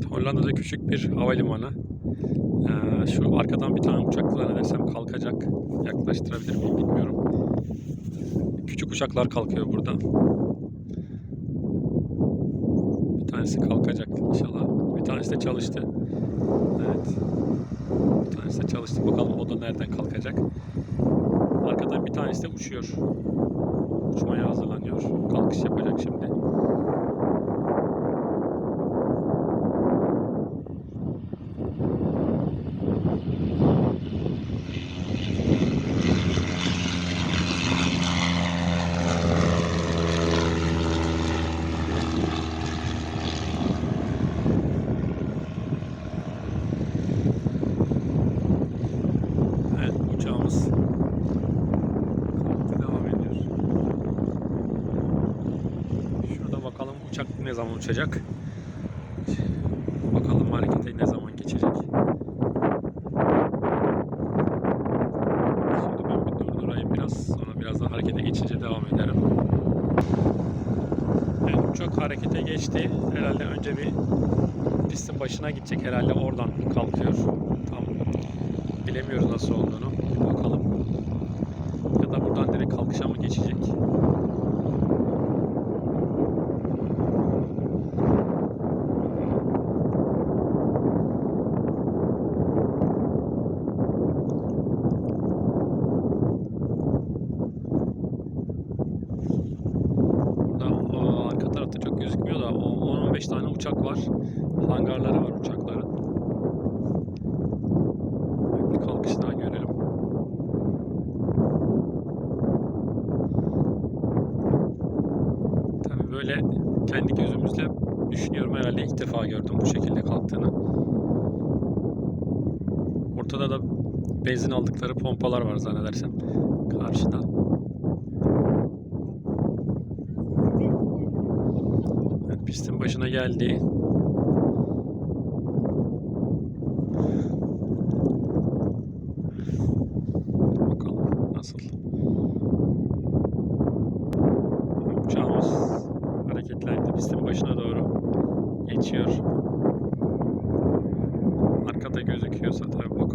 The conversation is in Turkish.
Evet, Hollanda'da küçük bir havalimanı. Ee, şu arkadan bir tane uçak zannedersem kalkacak. Yaklaştırabilir miyim bilmiyorum. Küçük uçaklar kalkıyor burada. Bir tanesi kalkacak inşallah. Bir tanesi de çalıştı. Evet. Bir tanesi de çalıştı. Bakalım o da nereden kalkacak. Arkadan bir tanesi de uçuyor. Uçmaya hazırlanıyor. Kalkış yapacak şimdi. Evet uçağımız kalktı devam ediyor. Şurada bakalım uçak ne zaman uçacak. Bakalım harekete ne zaman geçecek. Şimdi ben bir durdurayım biraz. Sonra birazdan harekete geçince devam ederim. Evet uçak harekete geçti. Herhalde önce bir pistin başına gidecek. Herhalde oradan kalkıyor. Tam bilemiyoruz nasıl olduğunu. 15 tane uçak var. Hangarları var uçakların. Bir kalkıştan görelim. Tabii böyle kendi gözümüzle düşünüyorum herhalde ilk defa gördüm bu şekilde kalktığını. Ortada da benzin aldıkları pompalar var zannedersem karşıda. Pistin başına geldi. Bakalım nasıl. Uçağımız hareketlendi. Pistin başına doğru geçiyor. Arkada gözüküyorsa tabii.